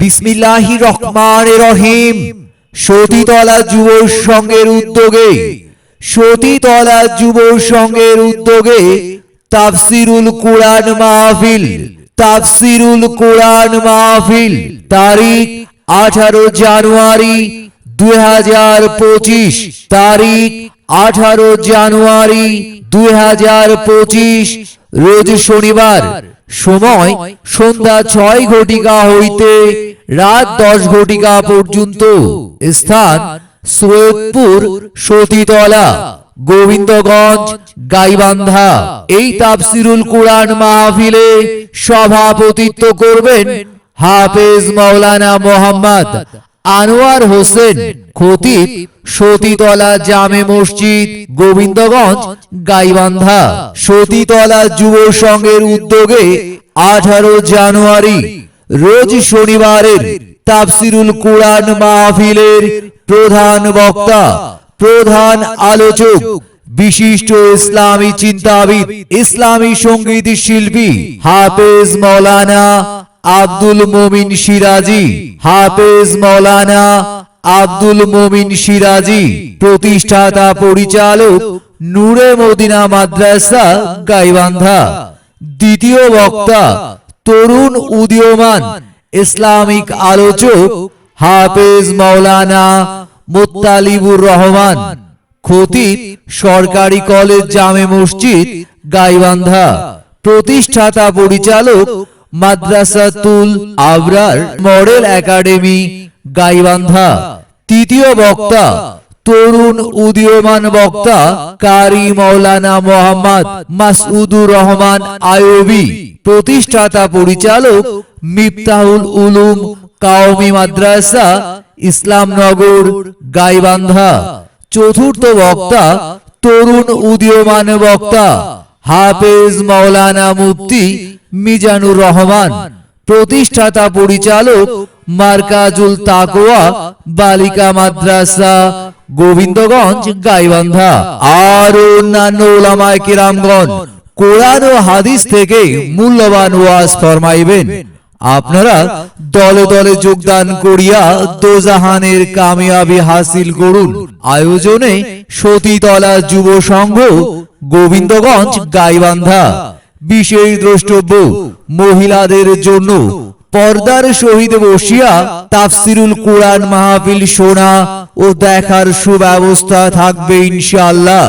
বিসমিল্লাহি রহমান রহিম। সতীতলা যুব সংঘের উদ্যোগে, সতীতলা যুব সংঘের উদ্যোগে তাফসিরুল কোরআন মাহফিল, তাফসিরুল কোরআন মাহফিল, তারিখ আঠারো জানুয়ারি দুই হাজার পঁচিশ, তারিখ আঠারো জানুয়ারি দুই হাজার পঁচিশ রোজ শনিবার সময় সন্ধ্যা ছয় ঘটিকা হইতে রাত দশ ঘটিকা পর্যন্ত। স্থান সৈয়দপুর সতীতলা গোবিন্দগঞ্জ গাইবান্ধা। এই তাফসিরুল কোরআন মাহফিলে সভাপতিত্ব করবেন হাফেজ মাওলানা মোহাম্মদ আনোয়ার হোসেন, খতিব, সতীতলা জামে মসজিদ, গোবিন্দগঞ্জ, গাইবান্ধা। সতীতলা যুব সংঘের উদ্যোগে আঠারো জানুয়ারি, রোজ শনিবারের তাফসিরুল কোরআন মাহফিলের প্রধান বক্তা, প্রধান আলোচক, বিশিষ্ট ইসলামী চিন্তাবিদ, ইসলামী সংগীত শিল্পী হাফেজ মৌলানা আব্দুল মোমিন সিরাজি, হাফেজ মৌলানা আব্দুল মুমিন সিরাজি, প্রতিষ্ঠাতা পরিচালক নূরে মদিনা মাদ্রাসা, গাইবান্ধা। দ্বিতীয় বক্তা, তরুণ উদীয়মান, ইসলামিক আলোচক, হাফেজ মৌলানা মুত্তালিবুর রহমান। খতিব, সরকারি কলেজ জামে মসজিদ, গাইবান্ধা। প্রতিষ্ঠাতা পরিচালক মাদ্রাসাতুল আবরার মডেল একাডেমি, গাইবান্ধা। তৃতীয় বক্তা, তরুণ উদীয়মান বক্তা, কারি মৌলানা মোহাম্মদ মাসউদুর রহমান আয়বি প্রতিষ্ঠাতা পরিচালক, মিফতাহুল উলুম কাওমি মাদ্রাসা, ইসলামনগর, গাইবান্ধা। চতুর্থ বক্তা, তরুণ উদীয়মান বক্তা, হাফেজ মৌলানা মুফতি মিজানুর রহমান, প্রতিষ্ঠাতা পরিচালক মার্কাজুল তাকোয়া বালিকা মাদ্রাসা, গোবিন্দগঞ্জ, গাইবান্ধা। আর অন্যান্য ওলামায় কিরামগণ, কোরআন ও হাদিস থেকে মূল্যবান ওয়াজ ফরমাইবেন। আপনারা দলে দলে যোগদান করিয়া দোজাহানের কামিয়াবি হাসিল করুন। আয়োজনে সতীতলা যুব সংঘ, গোবিন্দগঞ্জ, গাইবান্ধা। বিশেষ দ্রষ্টব্য, মহিলাদের জন্য পর্দার শহীদ বসিয়া তাফসিরুল কোরআন মাহফিল শোনা ও দেখার সুব্যবস্থা থাকবে ইনশাআল্লাহ।